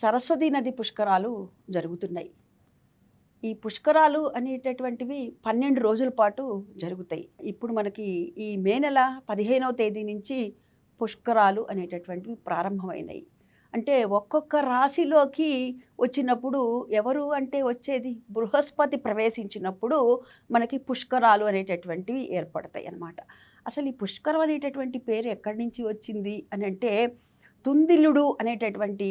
సరస్వతీ నది పుష్కరాలు జరుగుతున్నాయి. ఈ పుష్కరాలు అనేటటువంటివి పన్నెండు రోజుల పాటు జరుగుతాయి. ఇప్పుడు మనకి ఈ మే నెల పదిహేనవ తేదీ నుంచి పుష్కరాలు అనేటటువంటివి ప్రారంభమైనాయి. అంటే ఒక్కొక్క రాశిలోకి వచ్చినప్పుడు ఎవరు అంటే వచ్చేది? బృహస్పతి ప్రవేశించినప్పుడు మనకి పుష్కరాలు అనేటటువంటివి ఏర్పడతాయి అన్నమాట. అసలు ఈ పుష్కరం అనేటటువంటి పేరు ఎక్కడి నుంచి వచ్చింది? అని అంటే తుందిలుడు అనేటటువంటి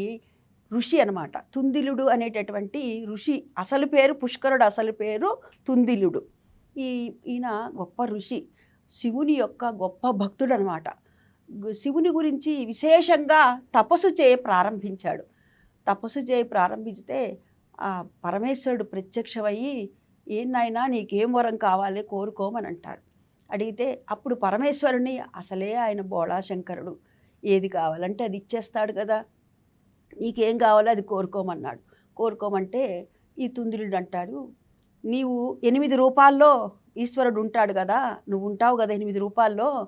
ఋషి అనమాట తుందిలుడు అనేటటువంటి ఋషి అసలు పేరు పుష్కరుడు అసలు పేరు తుందిలుడు. ఈ ఈయన గొప్ప ఋషి. శివుని యొక్క గొప్ప భక్తుడు అనమాట శివుని గురించి విశేషంగా తపస్సు చేయ ప్రారంభించాడు. తపస్సు చేయ ప్రారంభించితే ఆ పరమేశ్వరుడు ప్రత్యక్షమయ్యి ఏం నాయనా నీకేం వరం కావాలి కోరుకోమని అంటాడు అడిగితే అప్పుడు పరమేశ్వరుని అసలే ఆయన బోళాశంకరుడు. ఏది కావాలంటే అది ఇచ్చేస్తాడు కదా. నీకేం కావాలో అది కోరుకోమన్నాడు. కోరుకోమంటే ఈ తుందిలుడు అంటాడు నీవు ఎనిమిది రూపాల్లో ఈశ్వరుడు ఉంటాడు కదా నువ్వు ఉంటావు కదా ఎనిమిది రూపాల్లో.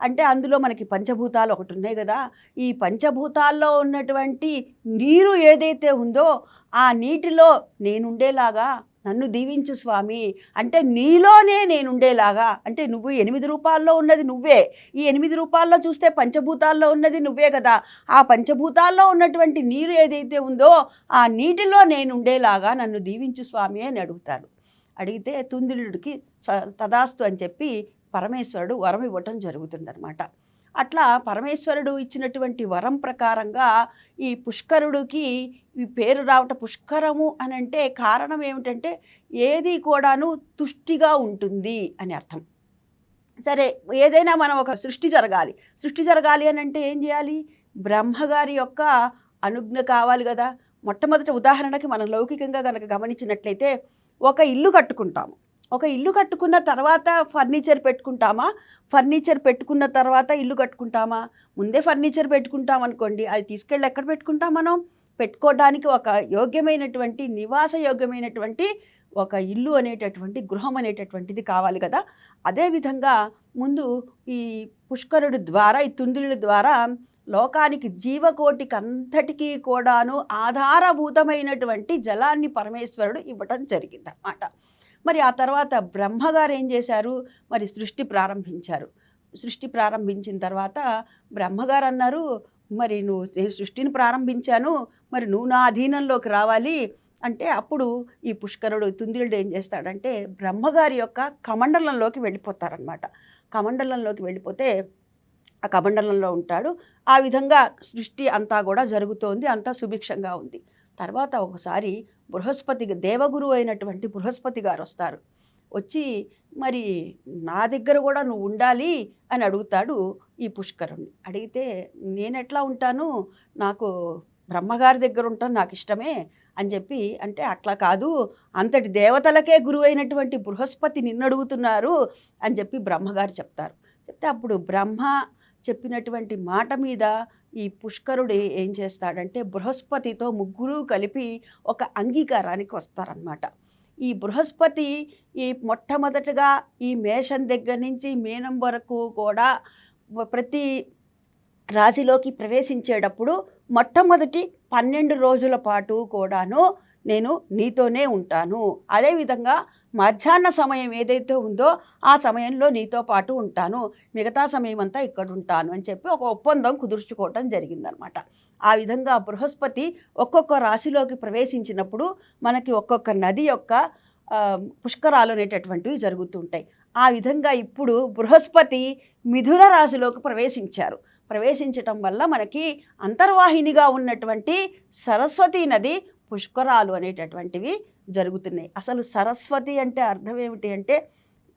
అంటే అందులో మనకి పంచభూతాలు ఒకటి ఉన్నాయి కదా. ఈ పంచభూతాల్లో ఉన్నటువంటి నీరు ఏదైతే ఉందో ఆ నీటిలో నేనుండేలాగా నన్ను దీవించు స్వామి. అంటే నీలోనే నేనుండేలాగా. అంటే నువ్వు ఎనిమిది రూపాల్లో ఉన్నది నువ్వే. ఈ ఎనిమిది రూపాల్లో చూస్తే పంచభూతాల్లో ఉన్నది నువ్వే కదా. ఆ పంచభూతాల్లో ఉన్నటువంటి నీరు ఏదైతే ఉందో ఆ నీటిలో నేను ఉండేలాగా నన్ను దీవించు స్వామి అని అడుగుతాడు. అడిగితే తుందిలుడికి తదాస్తు అని చెప్పి పరమేశ్వరుడు వరం ఇవ్వటం జరుగుతుందన్నమాట. అట్లా పరమేశ్వరుడు ఇచ్చినటువంటి వరం ప్రకారంగా ఈ పుష్కరుడికి ఈ పేరు రావట పుష్కరము అని అంటే కారణం ఏమిటంటే ఏది కూడాను తుష్టిగా ఉంటుంది అని అర్థం. సరే ఏదైనా మనం ఒక సృష్టి జరగాలి. సృష్టి జరగాలి అని అంటే ఏం చేయాలి? బ్రహ్మగారి యొక్క అనుజ్ఞ కావాలి కదా. మొట్టమొదటి ఉదాహరణకి మనం లౌకికంగా కనుక గమనించినట్లయితే ఒక ఇల్లు కట్టుకుంటాము. ఒక ఇల్లు కట్టుకున్న తర్వాత ఫర్నిచర్ పెట్టుకుంటామా? ఫర్నిచర్ పెట్టుకున్న తర్వాత ఇల్లు కట్టుకుంటామా? ముందే ఫర్నిచర్ పెట్టుకుంటాం అనుకోండి అది తీసుకెళ్ళి ఎక్కడ పెట్టుకుంటాం మనం? పెట్టుకోవడానికి ఒక యోగ్యమైనటువంటి నివాస యోగ్యమైనటువంటి ఒక ఇల్లు అనేటటువంటి గృహం అనేటటువంటిది కావాలి కదా. అదేవిధంగా ముందు ఈ పుష్కరుడు ద్వారా ఈ తుందుల ద్వారా లోకానికి జీవకోటికి అంతటికీ కూడాను ఆధారభూతమైనటువంటి జలాన్ని పరమేశ్వరుడు ఇవ్వటం జరిగింది అన్నమాట మరి ఆ తర్వాత బ్రహ్మగారు ఏం చేశారు? మరి సృష్టి ప్రారంభించారు. సృష్టి ప్రారంభించిన తర్వాత బ్రహ్మగారు అన్నారు మరి నువ్వు నేను సృష్టిని ప్రారంభించాను? మరి నువ్వు నా అధీనంలోకి రావాలి. అంటే అప్పుడు ఈ పుష్కరుడు తుందిలుడు ఏం చేస్తాడంటే బ్రహ్మగారి యొక్క కమండలంలోకి వెళ్ళిపోతారనమాట కమండలంలోకి వెళ్ళిపోతే ఆ కమండలంలో ఉంటాడు. ఆ విధంగా సృష్టి అంతా కూడా జరుగుతోంది అంతా సుభిక్షంగా ఉంది. తర్వాత ఒకసారి బృహస్పతి దేవగురు అయినటువంటి బృహస్పతి గారు వస్తారు. వచ్చి మరి నా దగ్గర కూడా నువ్వు ఉండాలి అని అడుగుతాడు ఈ పుష్కరుణ్ణి. అడిగితే నేను ఎట్లా ఉంటాను? నాకు బ్రహ్మగారి దగ్గర ఉంటాను నాకు ఇష్టమే అని చెప్పి అంటే అట్లా కాదు. అంతటి దేవతలకే గురువు అయినటువంటి బృహస్పతి నిన్ను అడుగుతున్నారు అని చెప్పి బ్రహ్మగారు చెప్తారు. చెప్తే అప్పుడు బ్రహ్మ చెప్పినటువంటి మాట మీద ఈ పుష్కరుడు ఏం చేస్తాడంటే బృహస్పతితో ముగ్గురు కలిపి ఒక అంగీకారానికి వస్తారనమాట ఈ బృహస్పతి ఈ మొట్టమొదటగా ఈ మేషం దగ్గర నుంచి మీనం వరకు కూడా ప్రతి రాశిలోకి ప్రవేశించేటప్పుడు మొట్టమొదటి పన్నెండు రోజుల పాటు కూడాను నేను నీతోనే ఉంటాను. అదేవిధంగా మధ్యాహ్న సమయం ఏదైతే ఉందో ఆ సమయంలో నీతో పాటు ఉంటాను. మిగతా సమయం అంతా ఇక్కడ ఉంటాను అని చెప్పి ఒక ఒప్పందం కుదుర్చుకోవటం జరిగిందనమాట. ఆ విధంగా బృహస్పతి ఒక్కొక్క రాశిలోకి ప్రవేశించినప్పుడు మనకి ఒక్కొక్క నది యొక్క పుష్కరాలు అనేటటువంటివి జరుగుతుంటాయి. ఆ విధంగా ఇప్పుడు బృహస్పతి మిథున రాశిలోకి ప్రవేశించారు. ప్రవేశించటం వల్ల మనకి అంతర్వాహినిగా ఉన్నటువంటి సరస్వతీ నది పుష్కరాలు అనేటటువంటివి జరుగుతున్నాయి. అసలు సరస్వతి అంటే అర్థం ఏమిటి అంటే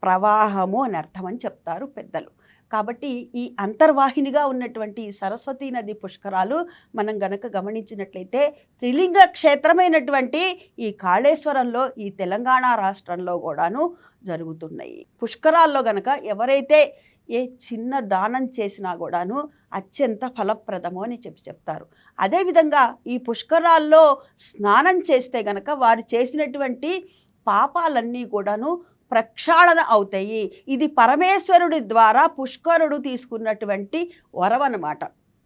ప్రవాహము అని అర్థం అని చెప్తారు పెద్దలు. కాబట్టి ఈ అంతర్వాహినిగా ఉన్నటువంటి సరస్వతి సరస్వతీ నది పుష్కరాలు మనం గనక గమనించినట్లయితే త్రిలింగ క్షేత్రమైనటువంటి ఈ కాళేశ్వరంలో ఈ తెలంగాణ రాష్ట్రంలో కూడాను జరుగుతున్నాయి. పుష్కరాల్లో గనక ఎవరైతే ఏ చిన్న దానం చేసినా కూడాను అత్యంత ఫలప్రదము అని చెప్పి చెప్తారు. అదేవిధంగా ఈ పుష్కరాల్లో స్నానం చేస్తే గనక వారు చేసినటువంటి పాపాలన్నీ కూడాను ప్రక్షాళన అవుతాయి. ఇది పరమేశ్వరుడి ద్వారా పుష్కరుడు తీసుకున్నటువంటి వరం అన్నమాట